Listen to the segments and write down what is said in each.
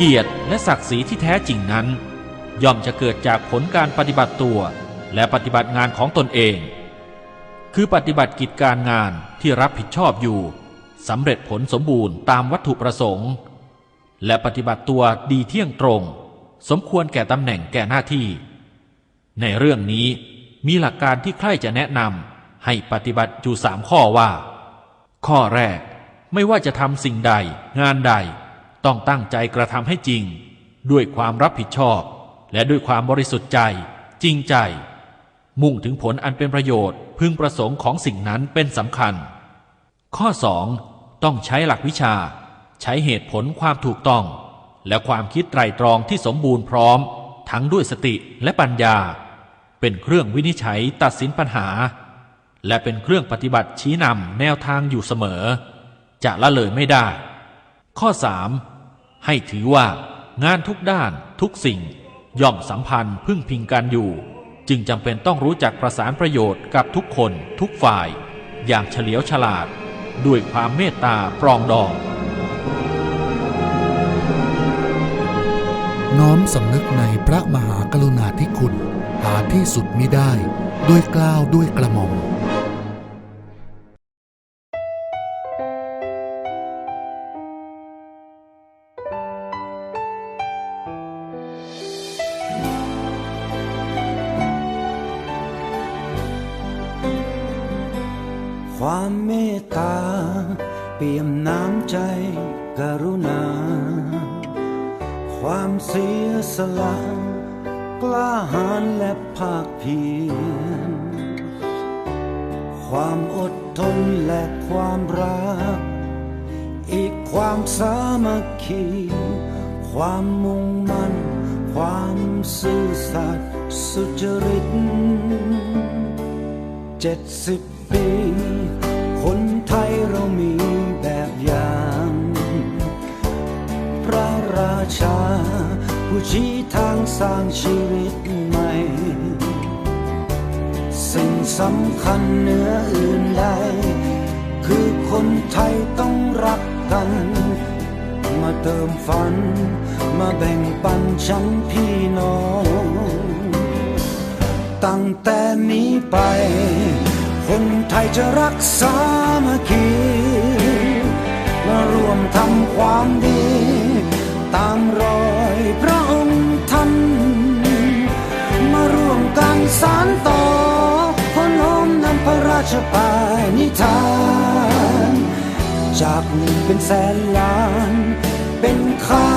เกียรติและศักดิ์ศรีที่แท้จริงนั้น ย่อมจะเกิดจากผลการปฏิบัติตัวและปฏิบัติงานของตนเอง คือปฏิบัติกิจการงานที่รับผิดชอบอยู่สำเร็จผลสมบูรณ์ตามวัตถุประสงค์ และปฏิบัติตัวดีเที่ยงตรง สมควรแก่ตำแหน่งแก่หน้าที่ ในเรื่องนี้มีหลักการที่ใครจะแนะนำให้ปฏิบัติอยู่สามข้อว่า ข้อแรกไม่ว่าจะทำสิ่งใดงานใด ต้องตั้งใจกระทำให้จริง ด้วยความรับผิดชอบ และด้วยความบริสุทธิ์ใจ จริงใจ มุ่งถึงผลอันเป็นประโยชน์พึงประสงค์ของสิ่งนั้นเป็นสำคัญ ข้อ 2. ต้องใช้หลักวิชา ใช้เหตุผลความถูกต้อง และความคิดไตรตรองที่สมบูรณ์พร้อม ทั้งด้วยสติและปัญญา เป็นเครื่องวินิจฉัยตัดสินปัญหา และเป็นเครื่องปฏิบัติชี้นำแนวทางอยู่เสมอ จะละเลยไม่ได้ ข้อ 3. ให้ถือว่างานทุกด้านทุกสิ่ง ย่อมสัมพันธ์พึ่งพิงกันอยู่ จึงจำเป็นต้องรู้จักประสานประโยชน์กับทุกคนทุกฝ่าย อย่างเฉลียวฉลาด ด้วยความเมตตาปรองดอง น้อมสำนึกในพระมหากรุณาธิคุณ หาที่สุดมิได้ ด้วยกล้าวด้วยกระหม่อม ตตา เปี่ยมน้ำใจกรุณา ความเสียสละ กล้าหาญและภาคเพียร ความอดทนและความรัก อีกความสามัคคี ความมุ่งมั่น ความซื่อสัตย์สุจริตเจ็ดสิบปี เรามีแบบอย่าง พระราชา ผู้ชี้ทางสร้างชีวิตใหม่ สิ่งสำคัญเหนืออื่นใดคือคนไทยต้องรักกัน มาเติมฝัน มาแบ่งปันฉันพี่น้อง ตั้งแต่นี้ไป คนไทยจะรักษา มาคีมารวมทำความดี ตามรอยพระองค์ท่านมาร่วมกันสานต่อพระน้อมนำพระราชปานิธาน จากหนึ่งเป็นแสนล้านเป็นค่า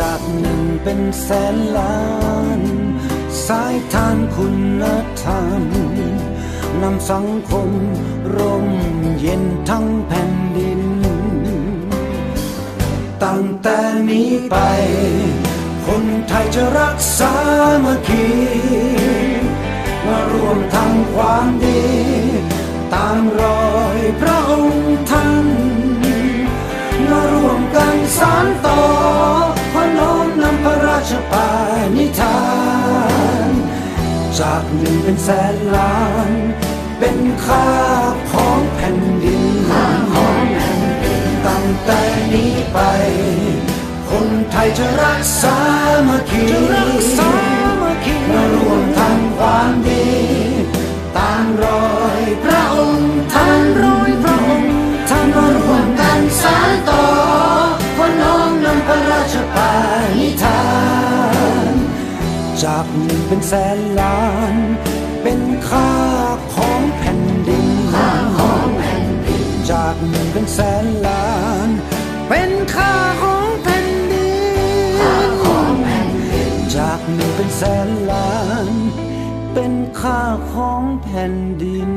จากหนึ่งเป็นแสนล้าน สายทานคุณธรรมนำสังคมร่มเย็นทั้งแผ่นดิน ตั้งแต่นี้ไป คนไทยจะรักษามาคีมารวมมทำความดี ตามรอยพระองค์ท่านมาร่วมกันสานต่อ น้อมนำพระราชปานิธาน จากหนึ่งเป็นแสนล้าน เป็นค่าของแผ่นดินตั้งแต่นี้ไป คนไทยจะรักษามาคี หนึ่งเป็นแสนล้าน เป็นค่าของแผ่นดินจากหนึ่งเป็นแสนล้าน เป็นค่าของแผ่นดินจากหนึ่งเป็นแสนล้าน เป็นค่าของแผ่นดิน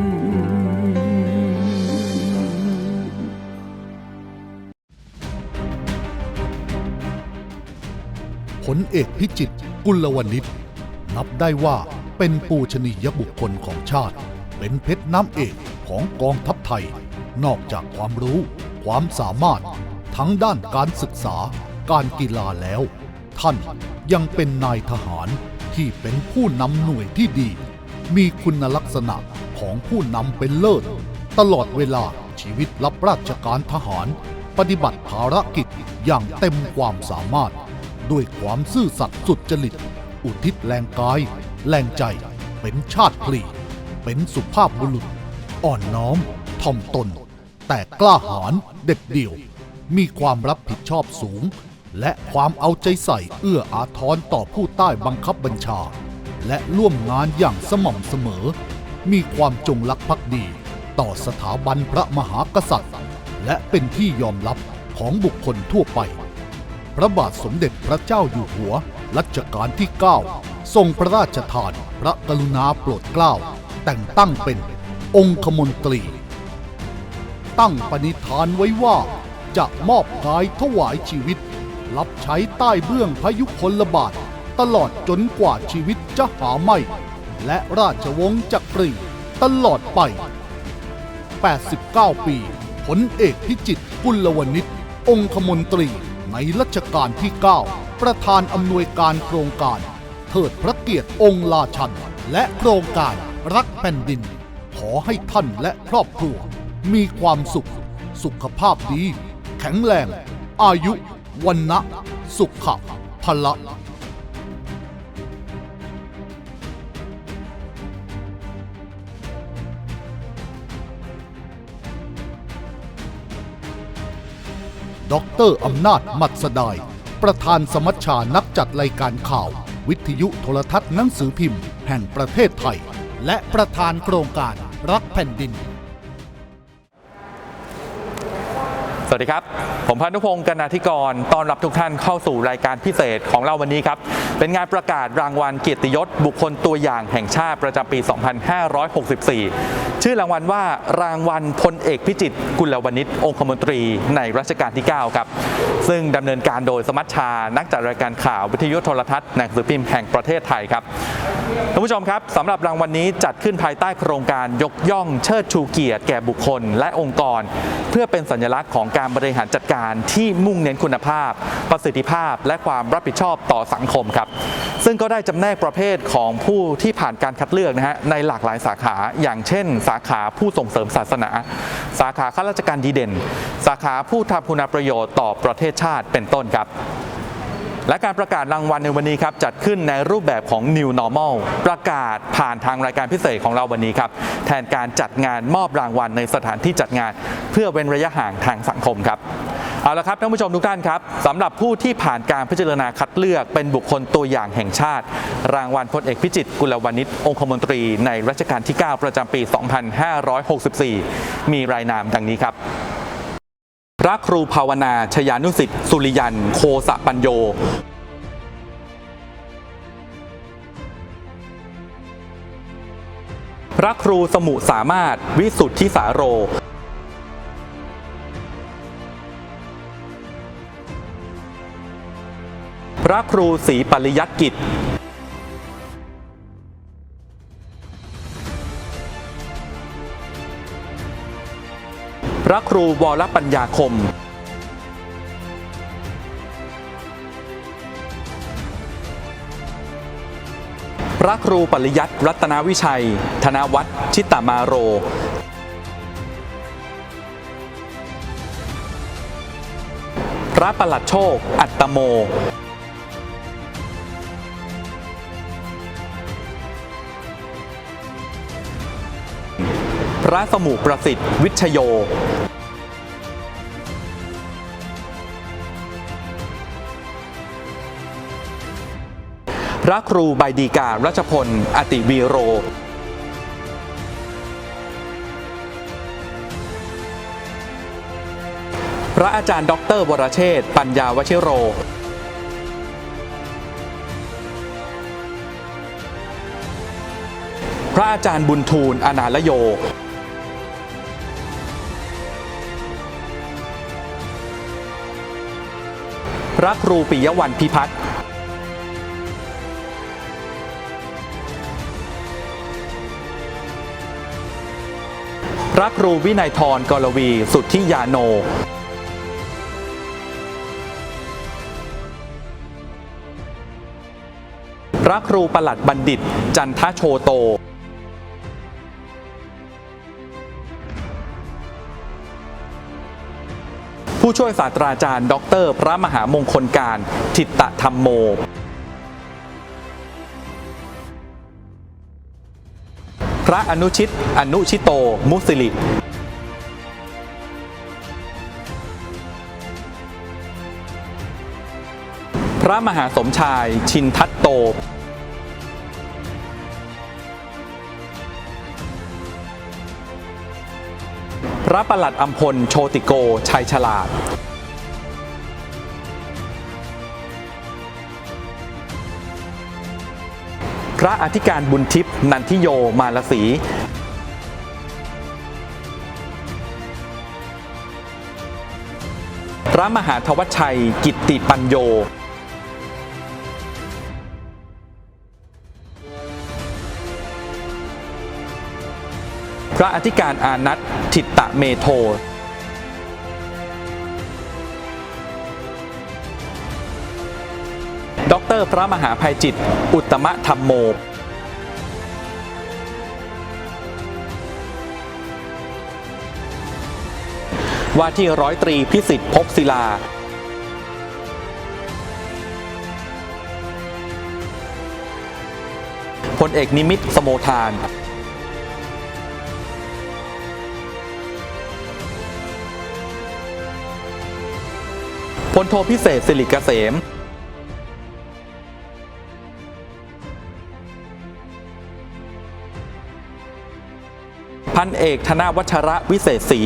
ผลเอกพิจิตรกุลวณิช นับได้ว่าเป็นปูชนียบุคคลของชาติ เป็นเพชรน้ำเอกของกองทัพไทย นอกจากความรู้ ความสามารถ ทั้งด้านการศึกษา การกีฬาแล้ว ท่านยังเป็นนายทหารที่เป็นผู้นำหน่วยที่ดี มีคุณลักษณะของผู้นำเป็นเลิศ ตลอดเวลาชีวิตรับราชการทหาร ปฏิบัติภารกิจอย่างเต็มความสามารถ ด้วยความซื่อสัตย์สุจริต อุทิศแรงกาย แรงใจ เป็นชาติพลีเป็นสุภาพบุรุษ อ่อนน้อมถ่อมตน แต่กล้าหาญเด็ดเดี่ยว มีความรับผิดชอบสูง และความเอาใจใส่เอื้ออาทรต่อผู้ใต้บังคับบัญชา และร่วมงานอย่างสม่ำเสมอ มีความจงรักภักดี ต่อสถาบันพระมหากษัตริย์ และเป็นที่ยอมรับของบุคคลทั่วไป พระบาทสมเด็จพระเจ้าอยู่หัว รัชกาลที่ 9 ทรงพระราชทานพระกรุณาโปรดเกล้า แต่งตั้งเป็นองคมนตรี ตั้งปณิธานไว้ว่าจะมอบกายถวายชีวิต รับใช้ใต้เบื้องพยุคลบาท ตลอดจนกว่าชีวิตจะหาไม่ และราชวงศ์จักรีตลอดไป 89 ปีผลเอกพิจิตรกุลวณิชองคมนตรีในรัชกาลที่ 9 ประธานอำนวยการโครงการเทิดพระเกียรติองค์ราชัน และโครงการรักแผ่นดิน ขอให้ท่านและครอบครัว มีความสุข สุขภาพดี แข็งแรง อายุวันนะสุขะพละดอกเตอร์อำนาจมัดสดาย ประธานสมัชชานักจัดรายการข่าว วิทยุโทรทัศน์หนังสือพิมพ์ แห่งประเทศไทย และประธานโครงการรักแผ่นดิน สวัสดีครับ ผมพันุพงศ์กนาธิกร ต้อนรับทุกท่านเข้าสู่รายการพิเศษของเราวันนี้ครับ เป็นงานประกาศรางวัลเกียรติยศ บุคคลตัวอย่างแห่งชาติประจำปี 2564 ชื่อรางวัลว่ารางวัลพลเอกพิจิตรกุลวณิชองคมนตรีในรัชกาลที่ 9 ครับ ซึ่งดำเนินการโดยสมัชชา นักจัดรายการข่าววิทยุโทรทัศน์หนังสือพิมพ์แห่งประเทศไทยครับท่านผู้ชมครับสำหรับรางวัลนนี้จัดขึ้นภายใต้โครงการยกย่องเชิดชูเกียรติแก่บุคคลและองค์กร เพื่อเป็นสัญลักษณ์ของการบริหารจัดการที่มุ่งเน้นคุณภาพ ประสิทธิภาพ และความรับผิดชอบต่อสังคมครับ ซึ่งก็ได้จำแนกประเภทของผู้ที่ผ่านการคัดเลือกนะฮะในหลากหลายสาขา อย่างเช่น สาขาผู้ส่งเสริมศาสนา สาขาข้าราชการดีเด่น สาขาผู้ทำคุณประโยชน์ต่อประเทศชาติเป็นต้นครับ และการประกาศรางวัลในวันนี้ครับจัดขึ้นในรูปแบบของ New Normal ประกาศผ่านทางรายการพิเศษของเราวันนี้ครับแทนการจัดงานมอบรางวัลในสถานที่จัดงาน เพื่อเว้นระยะห่างทางสังคมครับเอาละครับท่านผู้ชมทุกท่านครับสำหรับผู้ที่ผ่านการพิจารณาคัดเลือกเป็นบุคคลตัวอย่างแห่งชาติ รางวัลพลเอกพิจิตรกุลวณิชองคมนตรี ในรัชกาลที่ 9 ประจำปี 2564 มีรายนามดังนี้ครับ ระครูภาวนาชยานุสิทธิ์สุริยัน โคสะปัญโยพระครูสมุสามารถวิสุทธิสาโร พระครูศรีปริยัติกิจ พระครูวรปัญญาคมพระครูปริยัติรัตนวิชัย ธนวัฒน์ชิตตมาโร พระประหลัดโชค อัตโม พระสมุประสิทธิ์วิชโยพระครูใบดีการรัชพล อติวีโร พระอาจารย์ด็อกเตอร์วรเชษฐปัญญาวชิโร พระอาจารย์บุญทูลอนาลโย พระครูปิยวันพิพัฒน์พระครูวินัยทรกรวี สุทธิยาโน พระครูประหลัดบัณฑิต จันทโชโต ผู้ช่วยศาสตราจารย์ดอกเตอรพระมหามงคลการ ทิตตธรรมโม พระอนุชิต อนุชิโต มุสิลิพระมหาสมชาย ชินทัตโต ระประหลัดอัมพลโชติโก ชัยฉลาดพระอธิการบุญทิพย์นันทิโยมาลสี พระมหาทวชัย กิตติปัญโย พระอธิการอานัตทิตตะเมโทดรพระมหาภัยจิต อุตมะธรรมโม ว่าที่ร้อยตรีพิสิทธิ์ภพศิลา พลเอกนิมิตสโมทาน พลโทพิเศษสิริเกษมพันเอกธนวัชระวิเศษศรี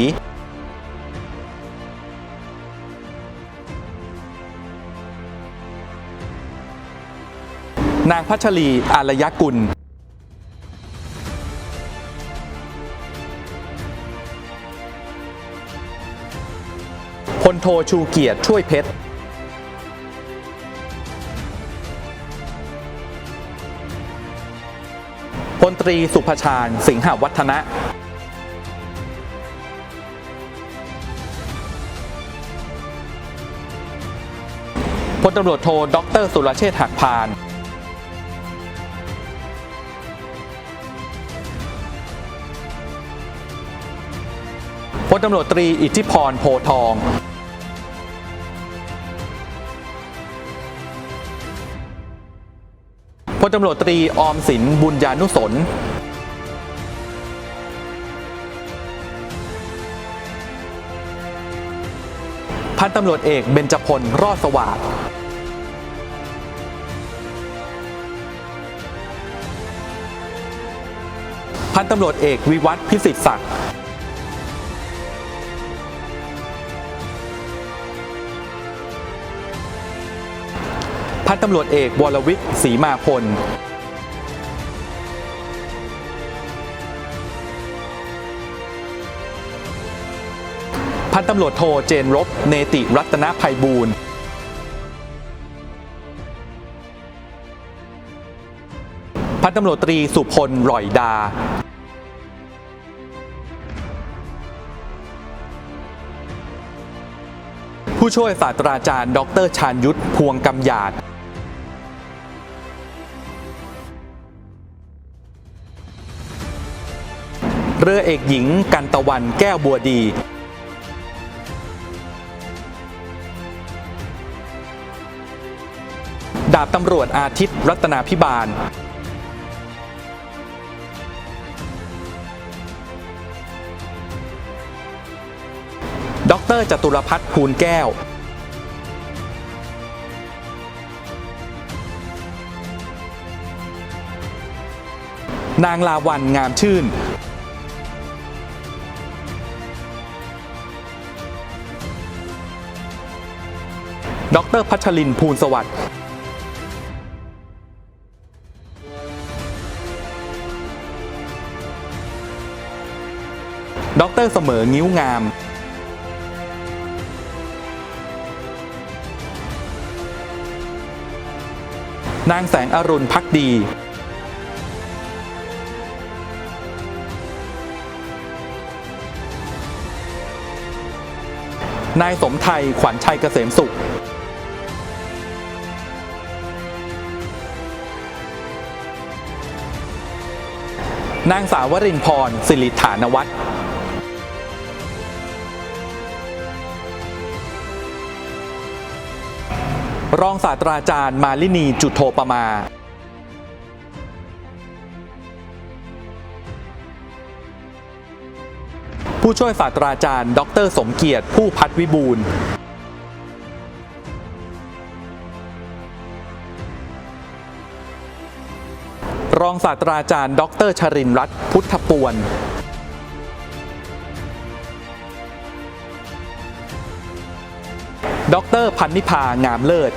นางพัชรีอารยกุล โทชูเกียรติช่วยเพชรพลตรีสุภชาญสิงหวัฒนะ พลตำรวจโทด็อกเตอร์สุรเชษฐ์หักพาน พลตำรวจตรีอิทธิพรโพทอง พลตำรวจตรีออมสินบุญญานุสนพันตำรวจเอกเบญจพลรอดสวัสดพันตำรวจเอกวิวัฒพิสิทธิ์ศักดิ์ พันตำรวจเอกวรวิทย์ศรีมาพลพันตำรวจโทเจนรบ เนติรัตนภัยบูรณ์พันตำรวจตรีสุพลร่อยดา ผู้ช่วยศาสตราจารย์ ดรชาญยุทธพวงกำยาด เรือเอกหญิงกันตะวันแก้วบัวดีดาบตำรวจอาทิตย์รัตนาพิบาล ดรจตุรพัฒน์ภูลแก้ว นางลาวันงามชื่น ดรพัชรินภูลสวัสดิ์ดรเสมองิ้วงาม นางแสงอรุณพักดี นายสมไทยขวัญชัยเกษมสุข นางสาววรินพรสิริฐานวัฒน์รองศาสตราจารย์มาลินีจุโทปมา ผู้ช่วยศาสตราจารย์ ดร สมเกียรติผู้พัฒวิบูล รองศาสตราจารย์ ดรชรินร์รัตน์พุทธปวนดรพันนิพางามเลิศ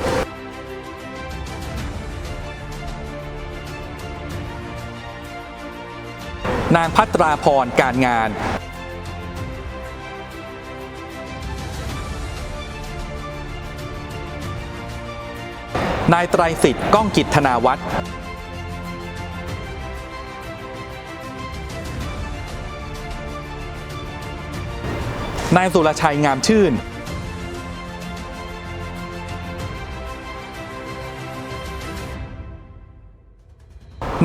นางพัตราพรการงาน นายไตรสิทธิ์ก้องกิจธนาวัฒน์ นายสุรชัยงามชื่น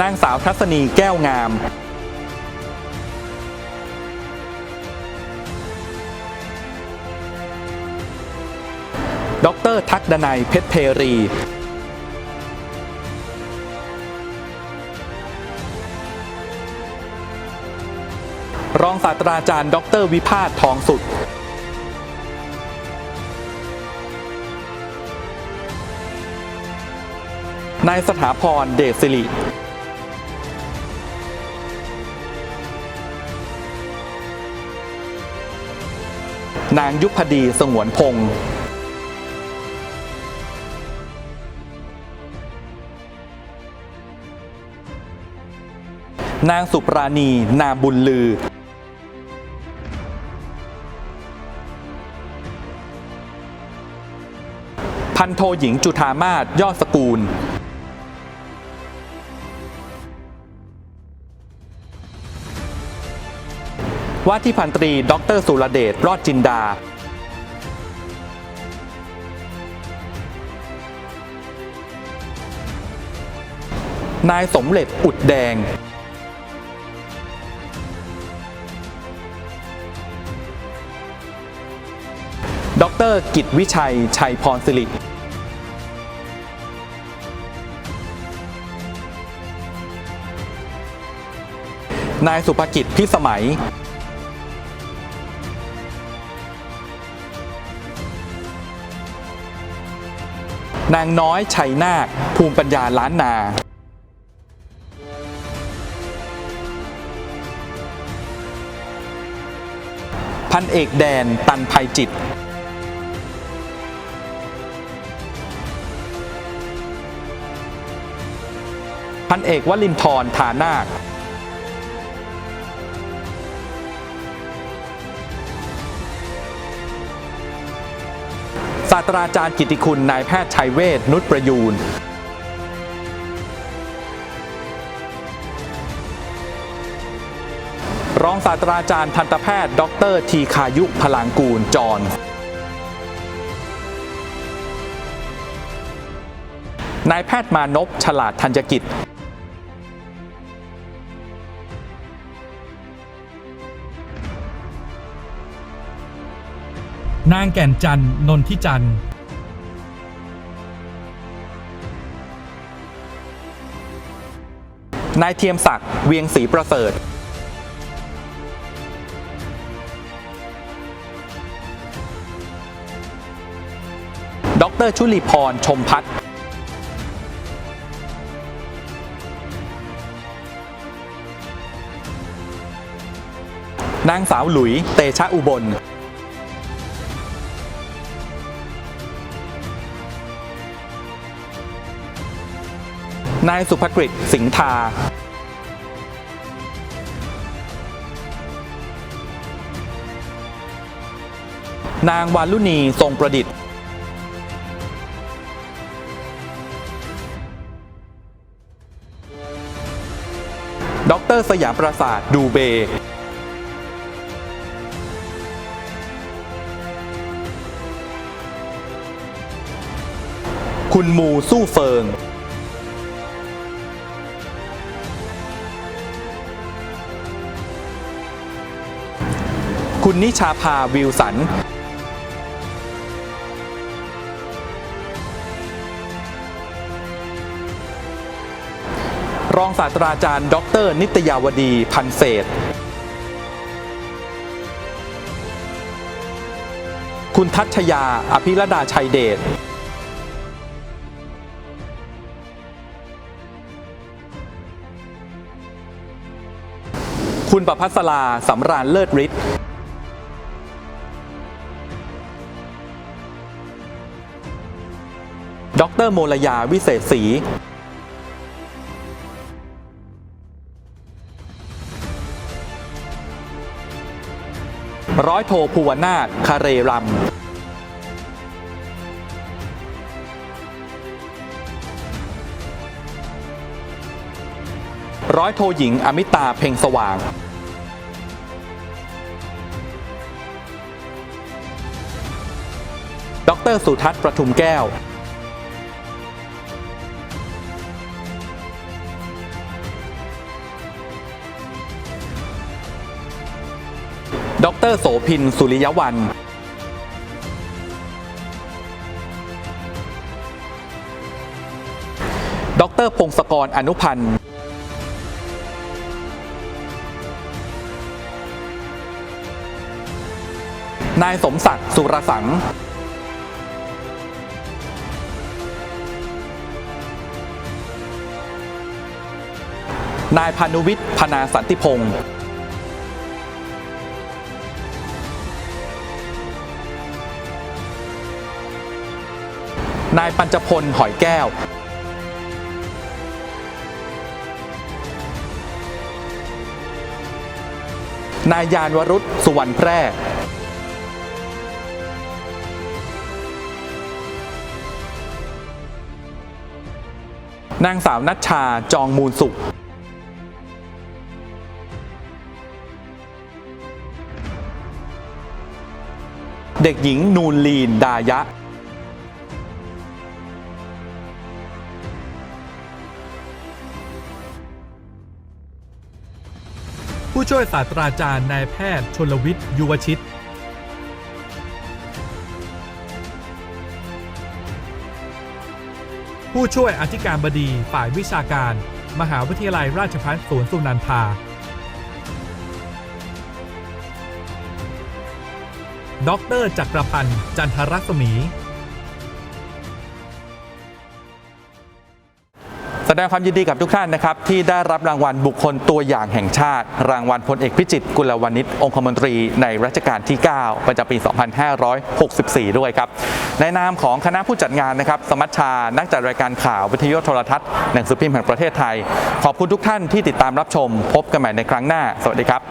นางสาวทัศนีแก้วงาม ดรทักดนัยเพชรเพรี รองศาสตราจารย์ ดรวิพาททองสุด นายสถาพรเดชสิรินางยุพดีสงวนพงศ์นางสุปราณี นามบุญลือ พันโทหญิงจุธามาศยอดสกูล ว่าที่พันตรี ดรสุรเดช รอดจินดานายสมเด็จอุดแดง ดรกิจวิชัย ชัยพรสิริ นายสุภกิจพิสมัย นางน้อยชัยนาค ภูมิปัญญาล้านนาพันเอกแดนตันภัยจิต พันเอกวลินทรฐานาคาสตราจารย์กิติคุณนายแพทย์ชัยเวศนุชประยูนรองศาสตราจารย์ทันตแพทย์ ดรทีคายุพลังกูลจร นายแพทย์มานพฉลาดธัญกิจ นางแก่นจันนนทิจันนายเทียมศักดิ์เวียงศรีประเสริฐ ดรชุลีพร ชมพัฒน์นางสาวหลุย เตชะอุบล นายสุภกฤษสิงห์ทานางวาลุณีทรงประดิษฐ์ ดรสยามประสาทดูเบ คุณมูสู้เฟิง คุณนิชาภาวิลสันรองศาสตราจารย์ ดร นิตยาวดี พันเศษ คุณทัชยา อภิรดาชัยเดช คุณประพัสลาสำราญเลิศฤทธิ์ ดรโมลยาวิเศษศรีร้อยโทภูวนาถคาเรรัม ร้อยโทหญิงอมิตาเพ่งสว่าง ดรสุทัศน์ประทุมแก้ว ดรโสพิน สุริยวันดรพงศกรอนุพันธ์ นายสมศักดิ์สุรสัง นายพานุวิทย์พนาสันติพงศ์ นายปัญจพลหอยแก้วนายยานวรุษสุวรรณแพร่ นางสาวนัชชาจองมูลสุข เด็กหญิงนูนลีน ดายะ ผู้ช่วยศาสตราจารย์นายแพทย์ชนลวิทย์ยุวชิต ผู้ช่วยอธิการบดีฝ่ายวิชาการ มหาวิทยาลัยราชภัฏสวนสุนันทา ดรจักรพันธ์จันทรัศมี แสดงความยินดีกับทุกท่านนะครับที่ได้รับรางวัลบุคคลตัวอย่างแห่งชาติ รางวัลพลเอกพิจิตรกุลวณิชองคมนตรีในรัชกาลที่ 9 ประจำปี 2564 ด้วยครับ ในนามของคณะผู้จัดงานนะครับ สมัชชา นักจัดรายการข่าววิทยุโทรทัศน์หนังสือพิมพ์แห่งประเทศไทย ขอบคุณทุกท่านที่ติดตามรับชม พบกันใหม่ในครั้งหน้า สวัสดีครับ